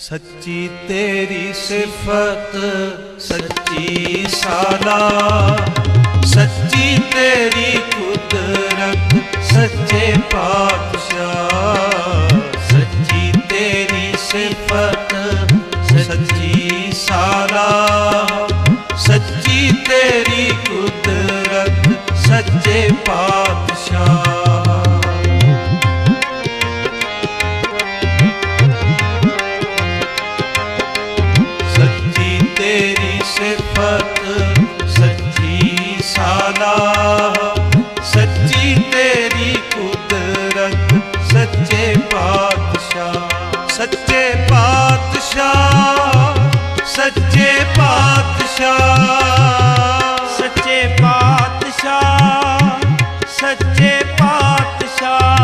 सच्ची तेरी सिफत, सच्ची साला। सच्ची तेरी कुदरत, सच्चे पातशाह। सच्ची तेरी सिफत, सच्ची साला। सच्ची तेरी कुदरत, सच्चे पा ਸਿਫਤ, ਸੱਚੀ ਸਾਲਾ ਸੱਚੀ ਤੇਰੀ ਕੁਦਰਤ, ਸੱਚੇ ਪਾਤਸ਼ਾਹ ਸੱਚੇ ਪਾਤਸ਼ਾਹ ਸੱਚੇ ਪਾਤਸ਼ਾਹ। ਸੱਚੇ ਪਾਤਸ਼ਾਹ ਸੱਚੇ ਪਾਤਸ਼ਾਹ।